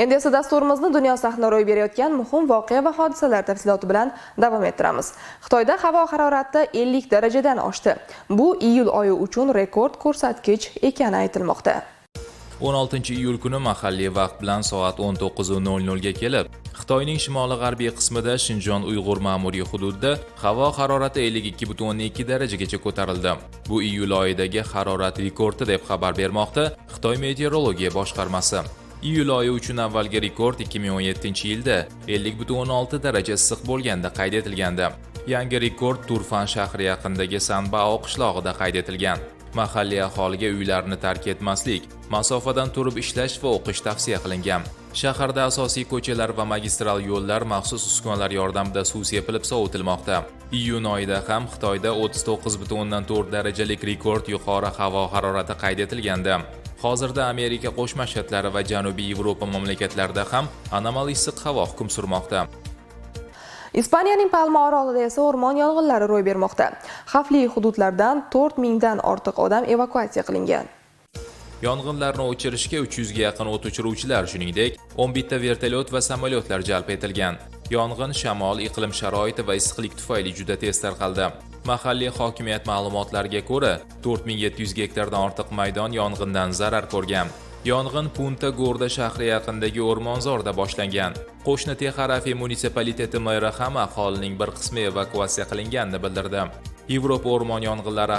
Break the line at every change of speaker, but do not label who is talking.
Endi esa dasturimizni dunyo sahna ro'y berayotgan muhim voqea va hodisalar tafsiloti bilan davom ettiramiz. Xitoyda havo harorati 50 darajadan oshdi. Bu iyul oyi uchun rekord ko'rsatkich ekani aytilmoqda.
16 iyul kuni mahalliy vaqt bilan soat 19:00 ga kelib, Xitoyning shimoli-g'arbiy qismida Shinjon Uyg'ur ma'muriy hududida havo harorati 52.2 darajagacha ko'tarildi. Bu iyul oyidagi harorat rekordi deb xabar bermoqda Xitoy meteorologiya boshqarmasi. Iyul oyi uchun avvalgi rekord 2017-yilda 50.6 daraja issiq bo'lganda qayd etilgandi. Yangi rekord Turfan shahri yaqinidagi Sanbao qishlog'ida qayd etilgan. Mahalliy aholiga uylarni tark etmaslik, masofadan turib ishlash va o'qish tavsiya qilingan. Shaharda asosiy ko'chalar va magistral yo'llar maxsus uskunalar yordamida suv sepilib sovutilmoqda. Iyun oyida ham Xitoyda 39.4 darajalik rekord yuqori havo harorati qayd etilgandi. Hozirda Amerika Qo'shma Shtatlari va Janubiy Yevropa mamlakatlarida ham anomal issiq havo hukm surmoqda.
Ispaniyaning Palma orolida esa o'rmon yong'inlari ro'y bermoqda. Xavfli hududlardan 4000 dan ortiq odam evakuatsiya qilingan.
Yong'inlarni o'chirishga 300 ga yaqin o't o'chiruvchilar, shuningdek, 11 ta vertolyot va samolyotlar jalb etilgan. Yong'in shamol, iqlim sharoiti va issiqlik tufayli juda tez tarqaldi. Mahalliy hokimiyat ma'lumotlariga ko'ra, 4700 gektardan ortiq maydon yong'indan zarar ko'rgan. Yong'in Punta Gorda shahri yaqinidagi o'rmonzorda boshlangan. Qo'shni Texarafi munitsipaliteti meri ham aholining bir qismi evakuatsiya qilinganini bildirdi. Yevropa o'rmon yong'inlari